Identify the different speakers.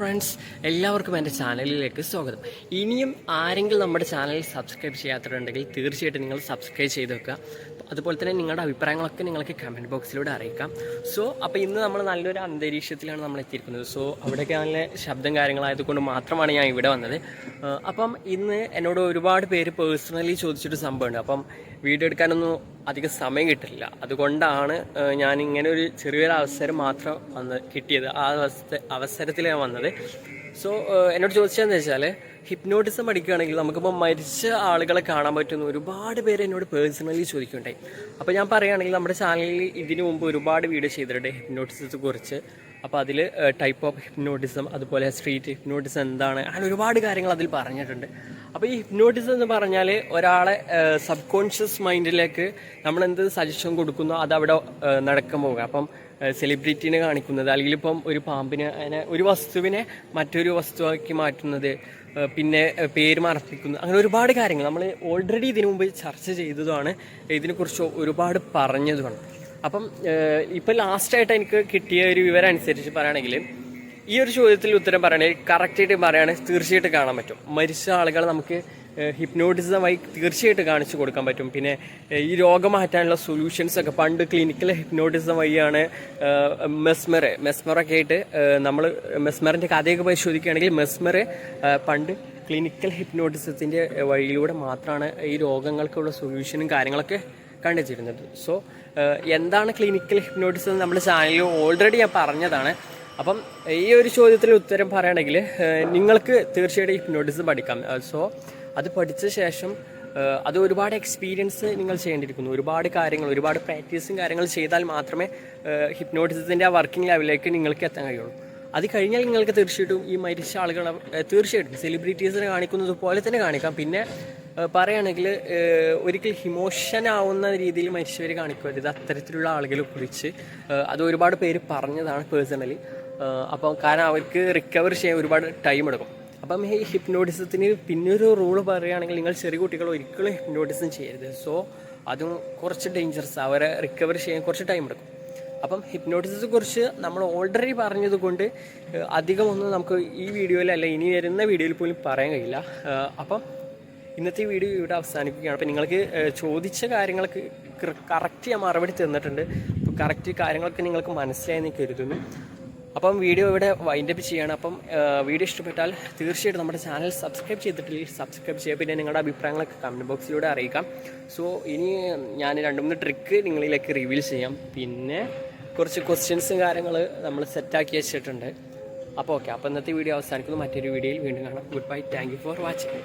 Speaker 1: Friends എല്ലാവർക്കും എന്റെ ചാനലിലേക്ക് സ്വാഗതം. ഇനിയും ആരെങ്കിലും നമ്മുടെ ചാനൽ സബ്സ്ക്രൈബ് ചെയ്യാത്തവരുണ്ടെങ്കിൽ തീർച്ചയായിട്ടും നിങ്ങൾ സബ്സ്ക്രൈബ് ചെയ്ത് വെക്കുക. അതുപോലെ തന്നെ നിങ്ങളുടെ അഭിപ്രായങ്ങളൊക്കെ നിങ്ങൾക്ക് കമന്റ് ബോക്സിലൂടെ അറിയിക്കാം. സോ അപ്പോൾ ഇന്ന് നമ്മൾ നല്ലൊരു അന്തരീക്ഷത്തിലാണ് നമ്മൾ എത്തിയിരിക്കുന്നത്. സോ അവിടെയൊക്കെ നല്ല ശബ്ദം കാര്യങ്ങളായതുകൊണ്ട് മാത്രമാണ് ഞാൻ ഇവിടെ വന്നത്. അപ്പം ഇന്ന് എന്നോട് ഒരുപാട് പേര് പേഴ്സണലി ചോദിച്ചിട്ട് സംഭവമുണ്ട്. അപ്പം വീഡിയോ എടുക്കാനൊന്നും അധികം സമയം കിട്ടില്ല. അതുകൊണ്ടാണ് ഞാൻ ഇങ്ങനെ ഒരു ചെറിയൊരു അവസരം മാത്രം വന്ന് കിട്ടിയത്. ആ അവസ്ഥ അവസരത്തിൽ ഞാൻ വന്നത്. സോ എന്നോട് ചോദിച്ചതെന്ന് വെച്ചാൽ ഹിപ്നോട്ടിസം പഠിക്കുകയാണെങ്കിൽ നമുക്കിപ്പോൾ മരിച്ച ആളുകളെ കാണാൻ പറ്റുന്ന ഒരുപാട് പേര് എന്നോട് പേഴ്സണലി ചോദിക്കുന്നുണ്ടായി. അപ്പോൾ ഞാൻ പറയുകയാണെങ്കിൽ നമ്മുടെ ചാനലിൽ ഇതിനു മുമ്പ് ഒരുപാട് വീഡിയോ ചെയ്തിട്ടുണ്ട് ഹിപ്നോട്ടിസത്തെ കുറിച്ച്. അപ്പോൾ അതിൽ ടൈപ്പ് ഓഫ് ഹിപ്നോട്ടിസം അതുപോലെ സ്ട്രീറ്റ് ഹിപ്നോട്ടിസം എന്താണ് അങ്ങനെ ഒരുപാട് കാര്യങ്ങൾ അതിൽ പറഞ്ഞിട്ടുണ്ട്. അപ്പോൾ ഈ ഹിപ്നോട്ടിസം എന്ന് പറഞ്ഞാൽ ഒരാളെ സബ് കോൺഷ്യസ് മൈൻഡിലേക്ക് നമ്മൾ എന്ത് സജഷൻ കൊടുക്കുന്നോ അത് അവിടെ നടക്കാൻ പോകുക അപ്പം സെലിബ്രിറ്റീനെ കാണിക്കുന്നത്. അല്ലെങ്കിൽ ഇപ്പം ഒരു പാമ്പിനെ അതിനെ ഒരു വസ്തുവിനെ മറ്റൊരു വസ്തുവാക്കി മാറ്റുന്നത് പിന്നെ പേര് മറപ്പിക്കുന്നത് അങ്ങനെ ഒരുപാട് കാര്യങ്ങൾ നമ്മൾ ഓൾറെഡി ഇതിനു മുമ്പ് ചർച്ച ചെയ്തതുമാണ് ഇതിനെക്കുറിച്ച് ഒരുപാട് പറഞ്ഞതുമാണ്. അപ്പം ഇപ്പം ലാസ്റ്റായിട്ട് എനിക്ക് കിട്ടിയ ഒരു വിവരം അനുസരിച്ച് പറയുകയാണെങ്കിൽ ഈ ഒരു ചോദ്യത്തിൽ ഉത്തരം പറയുകയാണെങ്കിൽ കറക്റ്റായിട്ട് പറയുകയാണെങ്കിൽ തീർച്ചയായിട്ടും കാണാൻ പറ്റും. മരിച്ച ആളുകളെ നമുക്ക് ഹിപ്നോട്ടിസം വഴി തീർച്ചയായിട്ടും കാണിച്ചു കൊടുക്കാൻ പറ്റും. പിന്നെ ഈ രോഗം മാറ്റാനുള്ള സൊല്യൂഷൻസ് ഒക്കെ പണ്ട് ക്ലിനിക്കൽ ഹിപ്നോട്ടിസം വഴിയാണ് മെസ്മറ് മെസ്മറൊക്കെ ആയിട്ട് നമ്മൾ മെസ്മറിന്റെ കഥയൊക്കെ പരിശോധിക്കുകയാണെങ്കിൽ മെസ്മറ് പണ്ട് ക്ലിനിക്കൽ ഹിപ്നോട്ടിസത്തിന്റെ വഴിയിലൂടെ മാത്രമാണ് ഈ രോഗങ്ങൾക്കുള്ള സൊല്യൂഷനും കാര്യങ്ങളൊക്കെ കണ്ടെത്തിയിരുന്നത്. സോ എന്താണ് ക്ലിനിക്കൽ ഹിപ്നോട്ടിസം നമ്മൾ ചാനലിൽ ഓൾറെഡി ഞാൻ പറഞ്ഞതാണ്. അപ്പം ഈ ഒരു ചോദ്യത്തിന് ഉത്തരം പറയുകയാണെങ്കിൽ നിങ്ങൾക്ക് തീർച്ചയായിട്ടും ഹിപ്നോട്ടിസം പഠിക്കാം. സോ അത് പഠിച്ച ശേഷം അത് ഒരുപാട് എക്സ്പീരിയൻസ് നിങ്ങൾ ചെയ്യേണ്ടിയിരിക്കുന്നു. ഒരുപാട് കാര്യങ്ങൾ ഒരുപാട് പ്രാക്ടീസും കാര്യങ്ങൾ ചെയ്താൽ മാത്രമേ ഹിപ്നോട്ടിസത്തിന്റെ ആ വർക്കിംഗ് ലെവലിലേക്ക് നിങ്ങൾക്ക് എത്താൻ കഴിയുള്ളൂ. അത് കഴിഞ്ഞാൽ നിങ്ങൾക്ക് തീർച്ചയായിട്ടും ഈ മരിച്ച ആളുകളെ തീർച്ചയായിട്ടും സെലിബ്രിറ്റീസിനെ കാണിക്കുന്നത് പോലെ തന്നെ കാണിക്കാം. പിന്നെ പറയുകയാണെങ്കിൽ ഒരിക്കൽ ഇമോഷൻ ആവുന്ന രീതിയിൽ മരിച്ചവർ കാണിക്കരുത് അത്തരത്തിലുള്ള ആളുകളെ കുറിച്ച് അത് ഒരുപാട് പേര് പറഞ്ഞതാണ് പേഴ്സണലി അപ്പോൾ കാരണം അവർക്ക് റിക്കവർ ചെയ്യാൻ ഒരുപാട് ടൈം എടുക്കും. അപ്പം ഈ ഹിപ്നോട്ടിസത്തിന് പിന്നൊരു റൂൾ പറയുകയാണെങ്കിൽ നിങ്ങൾ ചെറിയ കുട്ടികൾ ഒരിക്കലും ഹിപ്നോട്ടിസം ചെയ്യരുത്. സോ അതും കുറച്ച് ഡേഞ്ചറസ് അവരെ റിക്കവർ ചെയ്യാൻ കുറച്ച് ടൈം എടുക്കും. അപ്പം ഹിപ്നോട്ടിസത്തെ കുറിച്ച് നമ്മൾ ഓൾറെഡി പറഞ്ഞത് കൊണ്ട് അധികമൊന്നും നമുക്ക് ഈ വീഡിയോയിൽ അല്ല ഇനി വരുന്ന വീഡിയോയിൽ പോലും പറയാൻ കഴിയില്ല. അപ്പം ഇന്നത്തെ വീഡിയോ ഇവിടെ അവസാനിപ്പിക്കുകയാണ്. അപ്പം നിങ്ങൾക്ക് ചോദിച്ച കാര്യങ്ങൾക്ക് കറക്റ്റ് ഞാൻ മറുപടി തന്നിട്ടുണ്ട്. അപ്പോൾ കറക്റ്റ് കാര്യങ്ങളൊക്കെ നിങ്ങൾക്ക് മനസ്സിലായെന്ന് കരുതുന്നു. അപ്പം വീഡിയോ ഇവിടെ വൈൻഡപ്പ് ചെയ്യണം. അപ്പം വീഡിയോ ഇഷ്ടപ്പെട്ടാൽ തീർച്ചയായിട്ടും നമ്മുടെ ചാനൽ സബ്സ്ക്രൈബ് ചെയ്തിട്ടില്ലെങ്കിൽ സബ്സ്ക്രൈബ് ചെയ്യുക. പിന്നെ നിങ്ങളുടെ അഭിപ്രായങ്ങളൊക്കെ കമന്റ് ബോക്സിലൂടെ അറിയിക്കാം. സോ ഇനി ഞാൻ രണ്ട് മൂന്ന് ട്രിക്ക് നിങ്ങളിലേക്ക് റിവീൽ ചെയ്യാം. പിന്നെ കുറച്ച് ക്വസ്റ്റ്യൻസും കാര്യങ്ങൾ നമ്മൾ സെറ്റാക്കി വെച്ചിട്ടുണ്ട്. അപ്പോൾ ഓക്കെ അപ്പോൾ ഇന്നത്തെ വീഡിയോ അവസാനിക്കുന്നു. മറ്റൊരു വീഡിയോയിൽ വീണ്ടും കാണാം. Good bye thank for watching